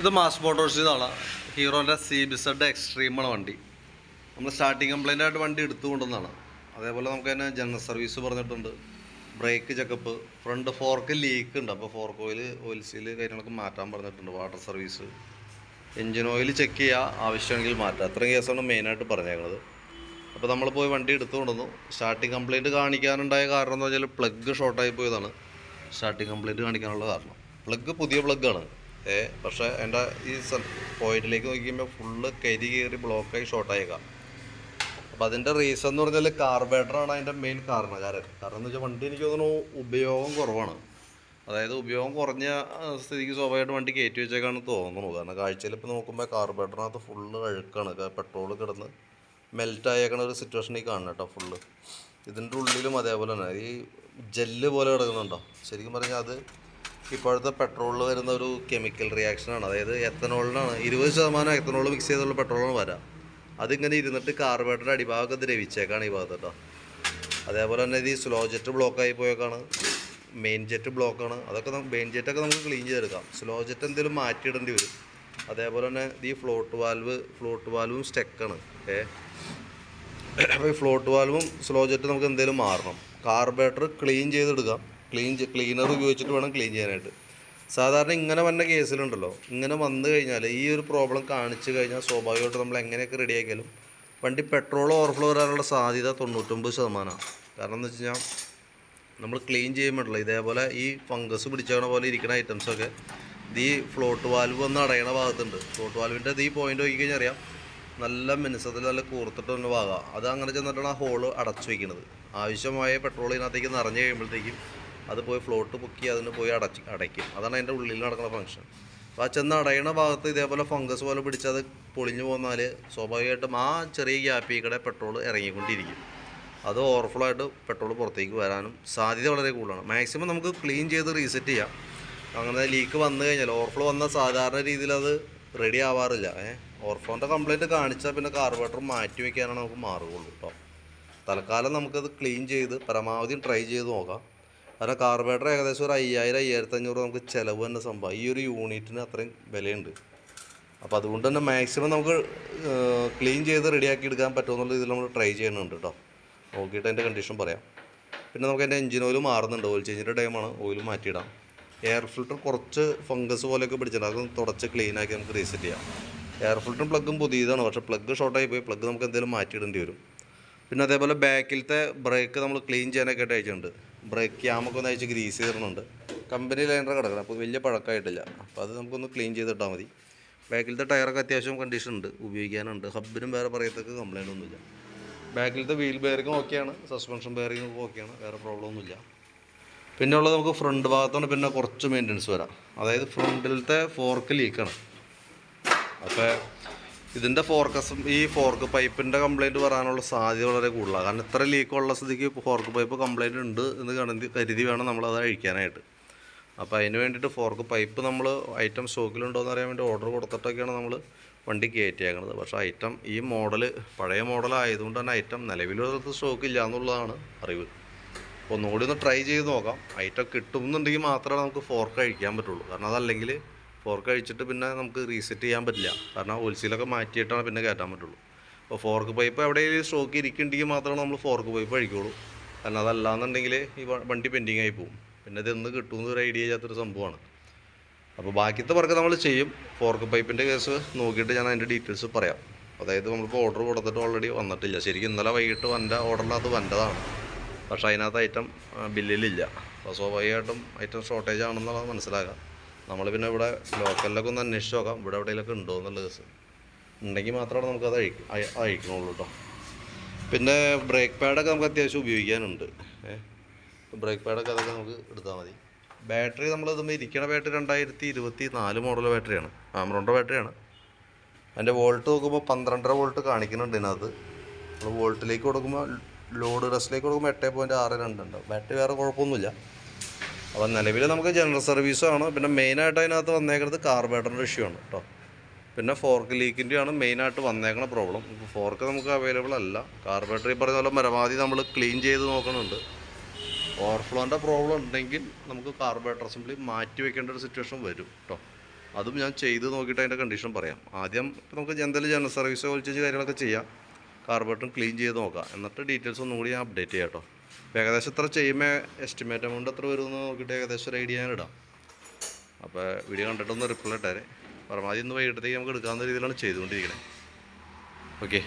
ഇത് മാസ് മോട്ടോഴ്സിൽ നിന്നാണ് ഹീറോന്റെ സി ബി സെഡ് എക്സ്ട്രീമാണ് വണ്ടി. നമ്മൾ സ്റ്റാർട്ടിങ് കംപ്ലൈന്റ് ആയിട്ട് വണ്ടി എടുത്തുകൊണ്ടെന്നാണ് അതേപോലെ നമുക്ക് തന്നെ ജനറൽ സർവീസ് പറഞ്ഞിട്ടുണ്ട്. Brake checkup front fork leak ഉണ്ട്. അപ്പോൾ ഫോർക്ക് ഓയിൽ ഓയിൽ സീൽ കാര്യങ്ങളൊക്കെ മാറ്റാൻ പറഞ്ഞിട്ടുണ്ട്. Water service engine oil check ചെയ്യുക ആവശ്യമെങ്കിൽ മാറ്റാം. അത്രയും കേസാണ് മെയിനായിട്ട് പറഞ്ഞേക്കുന്നത് അപ്പോൾ നമ്മൾ പോയി വണ്ടി എടുത്തു കൊണ്ടുവന്നു സ്റ്റാർട്ടിങ് കംപ്ലൈന്റ് കാണിക്കാനുണ്ടായ കാരണം എന്ന് വെച്ചാൽ പ്ലഗ് ഷോർട്ടായി പോയതാണ്. സ്റ്റാർട്ടിങ് കംപ്ലൈന്റ് കാണിക്കാനുള്ള കാരണം. പ്ലഗ് പുതിയ പ്ലഗ്ഗാണ് ഏ പക്ഷേ എന്റെ ഈ പോയിന്റിലേക്ക് നോക്കിക്കുമ്പോൾ ഫുള്ള് കരി കയറി ബ്ലോക്കായി ഷോർട്ടായേക്കാം അപ്പം അതിന്റെ റീസൺ എന്ന് പറഞ്ഞാൽ കാർബേറ്ററാണ് അതിന്റെ മെയിൻ കാരണക്കാരൻ. കാരണം എന്ന് വെച്ചാൽ വണ്ടി എനിക്ക് തോന്നുന്നു ഉപയോഗം കുറവാണ്. അതായത് ഉപയോഗം കുറഞ്ഞ സ്ഥിതിക്ക് സ്വാഭാവികമായിട്ട് വണ്ടി കയറ്റി വെച്ചേക്കാണ് തോന്നുന്നു. കാരണം കാഴ്ചയിൽ ഇപ്പോൾ നോക്കുമ്പോൾ കാർബേറ്ററിനകത്ത് ഫുള്ള് അഴുക്കാണ്. പെട്രോൾ കിടന്ന് മെൽറ്റ് ആയേക്കണ ഒരു സിറ്റുവേഷൻ ഈ കാണണം കേട്ടോ ഫുള്ള് ഇതിന്റെ ഉള്ളിലും അതേപോലെ തന്നെ. ഈ ജെല്ല് പോലെ കിടക്കുന്നുണ്ടോ? ശരിക്കും പറഞ്ഞാൽ അത് ഇപ്പോഴത്തെ പെട്രോളിൽ വരുന്ന ഒരു കെമിക്കൽ റിയാക്ഷനാണ് അതായത് എത്തനോളിനാണ് ഇരുപത് ശതമാനം എത്തനോൾ മിക്സ് ചെയ്തുള്ള പെട്രോളാണ് വരാം. അതിങ്ങനെ ഇരുന്നിട്ട് കാർബേറ്ററിന്റെ അടിഭാഗമൊക്കെ ദ്രവിച്ചേക്കാണ് ഈ ഭാഗത്ത് കേട്ടോ അതേപോലെ തന്നെ ഇത് ഈ സ്ലോ ജെറ്റ് ബ്ലോക്കായി പോയേക്കാണ്. മെയിൻ ജെറ്റ് ബ്ലോക്കാണ് അതൊക്കെ നമുക്ക് മെയിൻ ജെറ്റൊക്കെ നമുക്ക് ക്ലീൻ ചെയ്തെടുക്കാം. സ്ലോ ജെറ്റ് എന്തെങ്കിലും മാറ്റിയിടേണ്ടി വരും. അതേപോലെ തന്നെ ഈ ഫ്ലോട്ട് വാൽവ് ഫ്ലോട്ട് വാൽവും സ്റ്റെക്കാണ് ഏ? അപ്പോൾ ഈ ഫ്ലോട്ട് വാൽവും സ്ലോ ജെറ്റ് നമുക്ക് എന്തെങ്കിലും മാറണം. കാർബേറ്റർ ക്ലീൻ ചെയ്തെടുക്കാം. ക്ലീൻ ക്ലീനർ ഉപയോഗിച്ചിട്ട് വേണം ക്ലീൻ ചെയ്യാനായിട്ട്. സാധാരണ ഇങ്ങനെ വന്ന കേസിലുണ്ടല്ലോ. ഇങ്ങനെ വന്നു കഴിഞ്ഞാൽ ഈ ഒരു പ്രോബ്ലം കാണിച്ചു കഴിഞ്ഞാൽ സ്വാഭാവികമായിട്ട് നമ്മൾ എങ്ങനെയൊക്കെ റെഡിയാക്കിയാലും വണ്ടി പെട്രോൾ ഓവർഫ്ലോ വരാനുള്ള സാധ്യത തൊണ്ണൂറ്റൊമ്പത് ശതമാനമാണ് കാരണം എന്ന് വെച്ച് കഴിഞ്ഞാൽ നമ്മൾ ക്ലീൻ ചെയ്യുമ്പോഴല്ലോ ഇതേപോലെ ഈ ഫംഗസ് പിടിച്ചാണ പോലെ ഇരിക്കുന്ന ഐറ്റംസൊക്കെ ഈ ഫ്ലോട്ട് വാൽവ് ഒന്ന് അടയണ ഭാഗത്തുണ്ട്. ഫ്ലോട്ട് വാൽവിന്റെ ഈ പോയിന്റ് നോക്കി കഴിഞ്ഞാൽ അറിയാം. നല്ല മിനുസത്തിൽ നല്ല കൂർത്തിട്ട് ഒന്ന് ഭാഗം. അത് അങ്ങനെ ചെന്നിട്ടാണ് ആ ഹോൾ അടച്ചു വയ്ക്കുന്നത് ആവശ്യമായ പെട്രോൾ ഇതിനകത്തേക്ക് നിറഞ്ഞു കഴിയുമ്പോഴത്തേക്കും അത് പോയി ഫ്ലോട്ട് പൊക്കി അതിന് പോയി അടച്ച് അടയ്ക്കും. അതാണ് അതിന്റെ ഉള്ളിൽ നടക്കുന്ന ഫംഗ്ഷൻ അപ്പോൾ ആ ചെന്ന് അടയണ ഭാഗത്ത് ഇതേപോലെ ഫംഗസ് പോലെ പിടിച്ചത് പൊളിഞ്ഞു പോന്നാൽ സ്വാഭാവികമായിട്ടും ആ ചെറിയ ഗ്യാപ്പിൽ കൂടെ പെട്രോൾ ഇറങ്ങിക്കൊണ്ടിരിക്കും. അത് ഓവർഫ്ലോ ആയിട്ട് പെട്രോൾ പുറത്തേക്ക് വരാനും സാധ്യത വളരെ കൂടുതലാണ്. മാക്സിമം നമുക്ക് ക്ലീൻ ചെയ്ത് റീസെറ്റ് ചെയ്യാം. അങ്ങനെ ലീക്ക് വന്നു കഴിഞ്ഞാൽ ഓവർഫ്ലോ വന്നാൽ സാധാരണ രീതിയിൽ അത് റെഡി ആവാറില്ല. ഏഹ് ഓവർഫ്ലോന്റെ കംപ്ലൈന്റ് കാണിച്ചാൽ പിന്നെ കാർബറേറ്റർ മാറ്റി വയ്ക്കാനാണ് നമുക്ക് മാറുകയുള്ളൂ കേട്ടോ തൽക്കാലം നമുക്കത് ക്ലീൻ ചെയ്ത് പരമാവധി ട്രൈ ചെയ്ത് നോക്കാം. കാരണം കാർബേറ്റർ ഏകദേശം ഒരു അയ്യായിരം അയ്യായിരത്തഞ്ഞൂറ് നമുക്ക് ചിലവ് തന്നെ സംഭവം. ഈ ഒരു യൂണിറ്റിന് അത്രയും വിലയുണ്ട്. അപ്പോൾ അതുകൊണ്ട് തന്നെ മാക്സിമം നമുക്ക് ക്ലീൻ ചെയ്ത് റെഡിയാക്കി എടുക്കാൻ പറ്റുമെന്നുള്ള ഇതിൽ നമ്മൾ ട്രൈ ചെയ്യുന്നുണ്ട് കേട്ടോ നോക്കിയിട്ട് അതിന്റെ കണ്ടീഷൻ പറയാം. പിന്നെ നമുക്ക് അതിന്റെ എഞ്ചിൻ ഓയിൽ മാറുന്നുണ്ട്. ഓയിൽ ചേഞ്ചിന്റെ ടൈമാണ് ഓയിൽ മാറ്റിയിടാം. എയർ ഫിൽറ്റർ കുറച്ച് ഫംഗസ് പോലെയൊക്കെ പിടിച്ചിട്ടുണ്ട്. അതൊന്ന് തുടച്ച് ക്ലീനാക്കി നമുക്ക് റീസെറ്റ് ചെയ്യാം. എയർ ഫിൽറ്ററും പ്ലഗും പുതിയതാണ്. പക്ഷേ പ്ലഗ് ഷോർട്ടായി പോയി. പ്ലഗ് നമുക്ക് എന്തെങ്കിലും മാറ്റിയിടേണ്ടി വരും. പിന്നെ അതേപോലെ ബാക്കിലത്തെ ബ്രേക്ക് നമ്മൾ ക്ലീൻ ചെയ്യാനൊക്കെ ആയിട്ട് അയച്ചിട്ടുണ്ട് ബ്രേക്ക് ക്യാമൊക്കെ ഒന്ന് അയച്ച് ഗ്രീസ് ചെയ്തിട്ടുണ്ട് കമ്പനി ലൈനർ കിടക്കണം. അപ്പോൾ വലിയ പഴക്കമായിട്ടില്ല. അപ്പോൾ അത് നമുക്കൊന്ന് ക്ലീൻ ചെയ്തിട്ടാൽ മതി. ബാക്കിലത്തെ ടയറൊക്കെ അത്യാവശ്യം കണ്ടീഷൻ ഉണ്ട്. ഉപയോഗിക്കാനുണ്ട്. ഹബിനും വേറെ പറയത്തൊക്കെ കംപ്ലൈന്റ് ഒന്നുമില്ല. ബാക്കിലത്തെ വീൽ ബെയറിങ്ങും ഓക്കെയാണ് സസ്പെൻഷൻ ബെയറിങ്ങും ഓക്കെയാണ് വേറെ പ്രോബ്ലം ഒന്നുമില്ല. പിന്നെ ഉള്ളത് നമുക്ക് ഫ്രണ്ട് ഭാഗത്താണ് പിന്നെ കുറച്ച് മെയിന്റനൻസ് വരാം. അതായത് ഫ്രണ്ടിലത്തെ ഫോർക്ക് ലീക്കാണ് അപ്പോൾ ഇതിന്റെ ഫോർക്കസും ഈ ഫോർക്ക് പൈപ്പിന്റെ കംപ്ലൈന്റ് വരാനുള്ള സാധ്യത വളരെ കൂടുതലാണ്. കാരണം ഇത്ര ലീക്ക് ഉള്ള സ്ഥിതിക്ക് ഫോർക്ക് പൈപ്പ് കംപ്ലൈന്റ് ഉണ്ട് എന്ന് കരുതി കരുതി വേണം നമ്മളത് അഴിക്കാനായിട്ട്. അപ്പോൾ അതിന് വേണ്ടിയിട്ട് ഫോർക്ക് പൈപ്പ് നമ്മൾ ഐറ്റം സ്റ്റോക്കിലുണ്ടോ എന്ന് അറിയാൻ വേണ്ടി ഓർഡർ കൊടുത്തിട്ടൊക്കെയാണ് നമ്മൾ വണ്ടി കയറ്റിയേക്കുന്നത് പക്ഷേ ഐറ്റം ഈ മോഡൽ പഴയ മോഡൽ ആയതുകൊണ്ട് തന്നെ ഐറ്റം നിലവിലൊരു സ്റ്റോക്ക് ഇല്ല എന്നുള്ളതാണ് അറിവ്. ഒന്നുകൂടി ഒന്ന് ട്രൈ ചെയ്ത് നോക്കാം. ഐറ്റം കിട്ടുമെന്നുണ്ടെങ്കിൽ മാത്രമേ നമുക്ക് ഫോർക്ക് അഴിക്കാൻ പറ്റുള്ളൂ. കാരണം അതല്ലെങ്കിൽ ഫോർക്ക് കഴിച്ചിട്ട് പിന്നെ നമുക്ക് റീസെറ്റ് ചെയ്യാൻ പറ്റില്ല. കാരണം ഓൽസീലൊക്കെ മാറ്റിയിട്ടാണ് പിന്നെ കയറ്റാൻ പറ്റുള്ളൂ. അപ്പോൾ ഫോർക്ക് പൈപ്പ് എവിടെയെങ്കിലും സ്റ്റോക്ക് ഇരിക്കുന്നുണ്ടെങ്കിൽ മാത്രമേ നമ്മൾ ഫോർക്ക് പൈപ്പ് കഴിക്കുള്ളൂ. കാരണം അതല്ലാന്നുണ്ടെങ്കിൽ ഈ വണ്ടി പെൻഡിങ് ആയി പോകും പിന്നെ ഇതെന്ന് കിട്ടുമെന്ന് ഒരു ഐഡിയ ചെയ്യാത്തൊരു സംഭവമാണ്. അപ്പോൾ ബാക്കിയത്തെ വർക്ക് നമ്മൾ ചെയ്യും. ഫോർക്ക് പൈപ്പിന്റെ കേസ് നോക്കിയിട്ട് ഞാൻ അതിന്റെ ഡീറ്റെയിൽസ് പറയാം. അതായത് നമ്മളിപ്പോൾ ഓർഡർ കൊടുത്തിട്ട് ഓൾറെഡി വന്നിട്ടില്ല. ശരിക്കും ഇന്നലെ വൈകിട്ട് വന്റെ ഓർഡറിനകത്ത് വന്നതാണ്. പക്ഷേ അതിനകത്ത് ഐറ്റം ബില്ലിലില്ല അപ്പോൾ സ്വാഭാവികമായിട്ടും ഐറ്റം ഷോർട്ടേജ് ആണെന്നുള്ളത് മനസ്സിലാക്കാം. നമ്മൾ പിന്നെ ഇവിടെ ലോക്കലിലൊക്കെ ഒന്ന് അന്വേഷിച്ച് നോക്കാം. ഇവിടെ എവിടെയെങ്കിലൊക്കെ ഉണ്ടോ എന്നുള്ള കേസ് ഉണ്ടെങ്കിൽ മാത്രമാണ് നമുക്കത് അഴിക്കും അഴിക്കണുള്ളൂ കേട്ടോ പിന്നെ ബ്രേക്ക് പാഡൊക്കെ നമുക്ക് അത്യാവശ്യം ഉപയോഗിക്കാനുണ്ട്. ബ്രേക്ക് പാഡൊക്കെ അതൊക്കെ നമുക്ക് എടുത്താൽ മതി. ബാറ്ററി നമ്മൾ ഇതുമ്പോൾ ഇരിക്കണ ബാറ്ററി രണ്ടായിരത്തി ഇരുപത്തി നാല് മോഡൽ ബാറ്ററിയാണ് ആമറോണിന്റെ ബാറ്ററിയാണ് അതിന്റെ വോൾട്ട് നോക്കുമ്പോൾ പന്ത്രണ്ടര വോൾട്ട് കാണിക്കുന്നുണ്ട് ഇതിനകത്ത്. നമ്മൾ വോൾട്ടിലേക്ക് കൊടുക്കുമ്പോൾ ലോഡ് റെസ്റ്റിലേക്ക് കൊടുക്കുമ്പോൾ എട്ട് പോയിന്റ് ആറ് രണ്ട് ഉണ്ട്? ബാറ്ററി വേറെ കുഴപ്പമൊന്നുമില്ല. അപ്പോൾ നിലവിൽ നമുക്ക് ജനറൽ സർവീസുമാണ് പിന്നെ മെയിനായിട്ട് അതിനകത്ത് വന്നേക്കുന്നത് കാർബേറ്ററിന്റെ ഇഷ്യൂ ആണ് കേട്ടോ പിന്നെ ഫോർക്ക് ലീക്കിന്റെയാണ് മെയിനായിട്ട് വന്നേക്കുന്ന പ്രോബ്ലം ഫോർക്ക് നമുക്ക് അവൈലബിൾ അല്ല. കാർബേറ്റർ ഈ പറഞ്ഞ പോലെ പരമാവധി നമ്മൾ ക്ലീൻ ചെയ്ത് നോക്കണുണ്ട്. ഓവർഫ്ലോന്റെ പ്രോബ്ലം ഉണ്ടെങ്കിൽ നമുക്ക് കാർബേറ്റർ അസംബ്ലി മാറ്റി വെക്കേണ്ട ഒരു സിറ്റുവേഷൻ വരും കേട്ടോ അതും ഞാൻ ചെയ്ത് നോക്കിയിട്ട് അതിന്റെ കണ്ടീഷൻ പറയാം. ആദ്യം നമുക്ക് എന്തെങ്കിലും ജനറൽ സർവീസ് ഒളിച്ചു കാര്യങ്ങളൊക്കെ ചെയ്യാം. കാർബേറ്ററും ക്ലീൻ ചെയ്ത് നോക്കാം. എന്നിട്ട് ഡീറ്റെയിൽസ് ഒന്നും കൂടി ഞാൻ അപ്ഡേറ്റ് ചെയ്യാം കേട്ടോ ഏകദേശം എത്ര ചെയ്യുമ്പോൾ എസ്റ്റിമേറ്റ് എമൗണ്ട് എത്ര വരുമെന്ന് നോക്കിയിട്ട് ഏകദേശം ഒരു ഐഡിയ ഞാൻ ഇടാം. അപ്പോൾ വീഡിയോ കണ്ടിട്ടൊന്ന് റിപ്ലൈ ഇട്ടേരെ. പരമാവധി ഇന്ന് വൈകിട്ടത്തേക്ക് നമുക്ക് എടുക്കാവുന്ന രീതിയിലാണ് ചെയ്തുകൊണ്ടിരിക്കുന്നത് ഓക്കെ